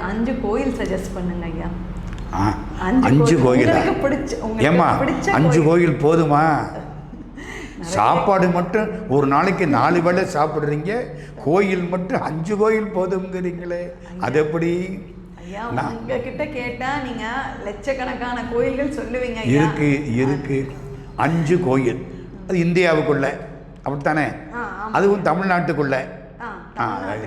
அஞ்சு கோயில் சஜஸ்ட் பண்ணுங்க ஐயா. அஞ்சு கோயில். பிடிச்ச அஞ்சு கோயில். போதுமா? சாப்பாடு மட்டும் ஒரு நாளைக்கு நாலு வேளை சாப்பிடுறீங்க கோயில் மட்டும் அஞ்சு கோயில் போதுங்கிறீங்களே அது எப்படி? உங்ககிட்ட கேட்டா நீங்க லட்சக்கணக்கான கோயில்கள் சொல்லுவீங்க இருக்கு இருக்கு. அஞ்சு கோயில். அது இந்தியாவுக்குள்ள. அப்படித்தானே. அதுவும் தமிழ்நாட்டுக்குள்ள.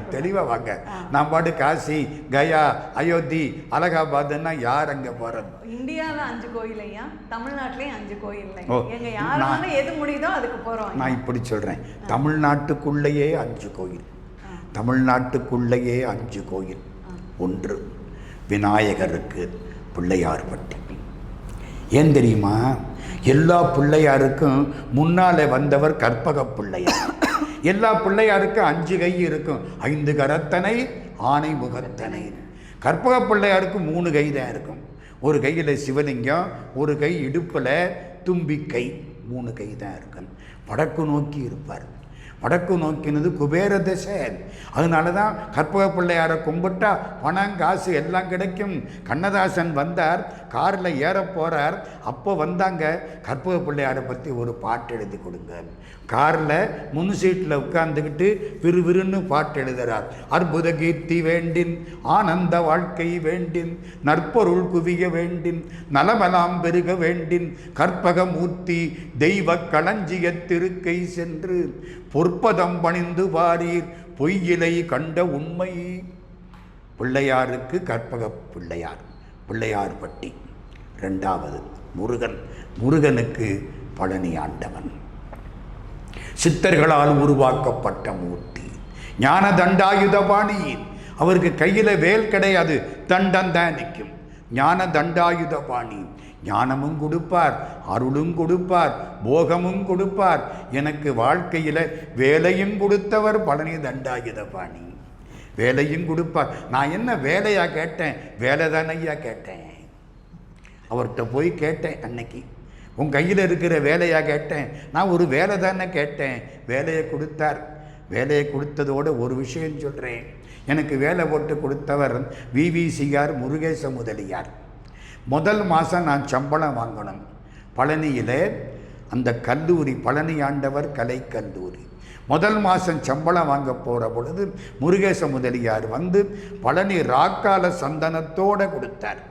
தெளிவாக வாங்க. நான் பாட்டு காசி கயா அயோத்தி அலகாபாத்னா யார் அங்கே போகிறது இந்தியால அஞ்சு கோயில் ஐயா தமிழ்நாட்டிலயும் அஞ்சு கோயில் எது முடியுதோ அதுக்கு போறோம் நான் இப்படி சொல்கிறேன் தமிழ்நாட்டுக்குள்ளேயே அஞ்சு கோயில். தமிழ்நாட்டுக்குள்ளேயே அஞ்சு கோயில். ஒன்று விநாயகருக்கு பிள்ளையார்பட்டி. ஏன் தெரியுமா? எல்லா பிள்ளையாருக்கும் முன்னாலே வந்தவர் கற்பக பிள்ளையார். எல்லா பிள்ளையாருக்கும் அஞ்சு கை இருக்கும். ஐந்து கரத்தனை ஆணை முகத்தனை. கற்பக பிள்ளையாருக்கு மூணு கை தான் இருக்கும். ஒரு கையில் சிவலிங்கம் ஒரு கை இடுப்பில் தும்பிக்கை மூணு கை தான் இருக்கும். வடக்கு நோக்கி இருப்பார். வடக்கு நோக்கினது குபேர திசை. அதனால தான் கற்பக பிள்ளையாரை கும்பிட்டா பணம் காசு எல்லாம் கிடைக்கும். கண்ணதாசன் வந்தார் காரில் ஏற போகிறார் அப்போ வந்தாங்க கற்பக பிள்ளையாரை பற்றி ஒரு பாட்டு எழுதி கொடுங்க. காரில் முன் சீட்டில் உட்கார்ந்துக்கிட்டு விறுவிறுன்னு பாட்டு எழுதுகிறார் அற்புத கீர்த்தி வேண்டின் ஆனந்த வாழ்க்கை வேண்டின் நற்பொருள் குவிய வேண்டின் நலமலாம் பெருக வேண்டின் கற்பக மூர்த்தி தெய்வ களஞ்சிய திருக்கை சென்று பொற்பதம் பணிந்து வாரீர். பொய்யிலை கண்ட உண்மை. பிள்ளையாருக்கு கற்பக பிள்ளையார். பிள்ளையார் பட்டி. ரெண்டாவது முருகன். முருகனுக்கு பழனி ஆண்டவன். சித்தர்களால் உருவாக்கப்பட்ட மூர்த்தி. ஞான தண்டாயுதபாணி அவருக்கு கையில் வேல் கிடையாது. தண்டம் தான் நிற்கும். ஞான தண்டாயுதபாணி ஞானமும் கொடுப்பார் அருளும் கொடுப்பார் போகமும் கொடுப்பார். எனக்கு வாழ்க்கையில் வேலையும் கொடுத்தவர் பழனி தண்டாயுதபாணி. வேலையும் கொடுப்பார். நான் என்ன வேலையா கேட்டேன்? வேலை தானையா கேட்டேன். அவர்கிட்ட போய் கேட்டேன் அன்னைக்கு. உன் கையில் இருக்கிற வேலையா கேட்டேன்? நான் ஒரு வேலை தானே கேட்டேன். வேலையை கொடுத்தார். வேலையை கொடுத்ததோட ஒரு விஷயம் சொல்கிறேன் எனக்கு வேலை போட்டு கொடுத்தவர் விவிசிஆர் முருகேச முதலியார். முதல் மாதம் நான் சம்பளம் வாங்கணும். பழனியில் அந்த கல்லூரி பழனி ஆண்டவர் கலை கல்லூரி. முதல் மாதம் சம்பளம் வாங்க போகிற பொழுது முருகேச முதலியார் வந்து பழனி ராக்கால சந்தனத்தோடு கொடுத்தார்.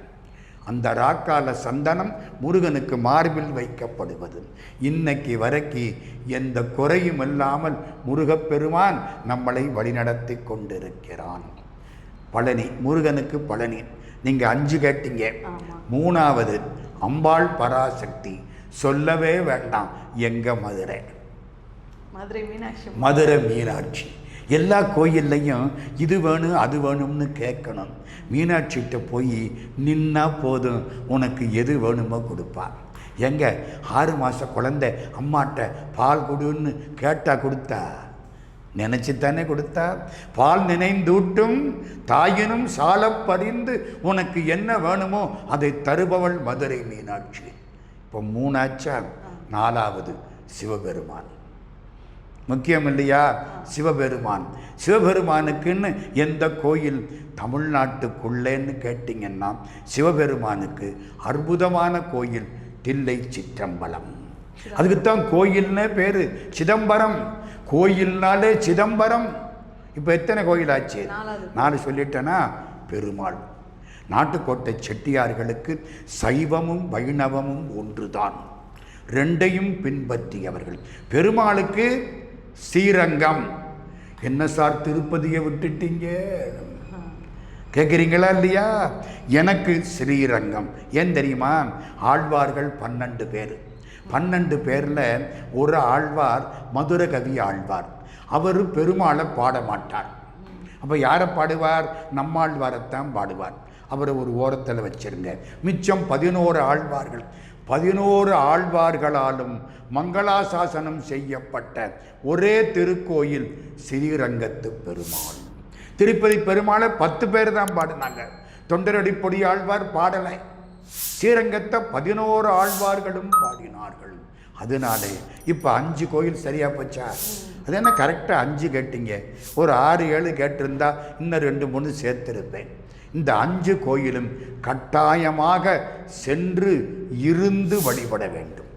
அந்த ராக்கால சந்தனம் முருகனுக்கு மார்பில் வைக்கப்படுவது. இன்னைக்கு வரைக்கு எந்த குறையும் இல்லாமல் முருகப்பெருமான் நம்மளை வழிநடத்தி கொண்டிருக்கிறான். பழனி முருகனுக்கு பழனி. நீங்கள் அஞ்சு கேட்டீங்க. மூணாவது அம்பாள் பராசக்தி. சொல்லவே வேண்டாம். எங்க மதுரை? மதுரை மீனாட்சி. மதுரை மீனாட்சி. எல்லா கோயில்லையும் இது வேணும் அது வேணும்னு கேட்கணும். மீனாட்சிகிட்ட போய் நின்னா போதும். உனக்கு எது வேணுமோ கொடுப்பா. எங்க? ஆறு மாத குழந்தை அம்மாட்ட பால் கொடுன்னு கேட்டா கொடுத்தா. நினைச்சுத்தானே கொடுத்தா? பால் நினைந்தூட்டும் தாயினும் சாலப் பறிந்து உனக்கு என்ன வேணுமோ அதை தருபவள் மதுரை மீனாட்சி. இப்போ மூணாச்சா? நாலாவது சிவபெருமான். முக்கியம் இல்லையா சிவபெருமான். சிவபெருமானுக்குன்னு எந்த கோயில்? தமிழ்நாட்டுக்குள்ளேன்னு கேட்டிங்கன்னா சிவபெருமானுக்கு அற்புதமான கோயில் தில்லை சிற்றம்பலம். அதுக்குத்தான் கோயில்னே பேர் சிதம்பரம். கோயில்னாலே சிதம்பரம். இப்போ எத்தனை கோயில் ஆச்சு. நான் சொல்லிட்டேன்னா பெருமாள். நாட்டுக்கோட்டை செட்டியார்களுக்கு சைவமும் வைணவமும் ஒன்றுதான். ரெண்டையும் பின்பற்றியவர்கள். பெருமாளுக்கு ஸ்ரீரங்கம். என்ன சார் திருப்பதியை விட்டுட்டீங்க? கேட்குறீங்களா இல்லையா? எனக்கு ஸ்ரீரங்கம். ஏன் தெரியுமா? ஆழ்வார்கள் பன்னெண்டு பேர். பன்னெண்டு பேரில் ஒரு ஆழ்வார் மதுரகவி ஆழ்வார். அவர் பெருமாளை பாட மாட்டார். அப்போ யாரை பாடுவார்? நம்மாழ்வாரைத்தான் பாடுவார். அவரை ஒரு ஓரத்தில் வச்சிருங்க. மிச்சம் பதினோரு ஆழ்வார்கள். பதினோரு ஆழ்வார்களாலும் மங்களாசாசனம் செய்யப்பட்ட ஒரே திருக்கோயில் ஸ்ரீரங்கத்து பெருமாள். திருப்பதி பெருமாளை பத்து பேர் தான் பாடினாங்க. தொண்டரடி பொடி ஆழ்வார் பாடலை. ஸ்ரீரங்கத்தை பதினோரு ஆழ்வார்களும் பாடினார்கள். அதனாலே இப்போ அஞ்சு கோயில் சரியாக போச்சா? அது என்ன கரெக்டாக அஞ்சு கேட்டீங்க? ஒரு ஆறு ஏழு கேட்டிருந்தா இன்னும் ரெண்டு மூணு சேர்த்துருப்பேன். இந்த அஞ்சு கோயிலும் கட்டாயமாக சென்று இருந்து வழிபட வேண்டும்.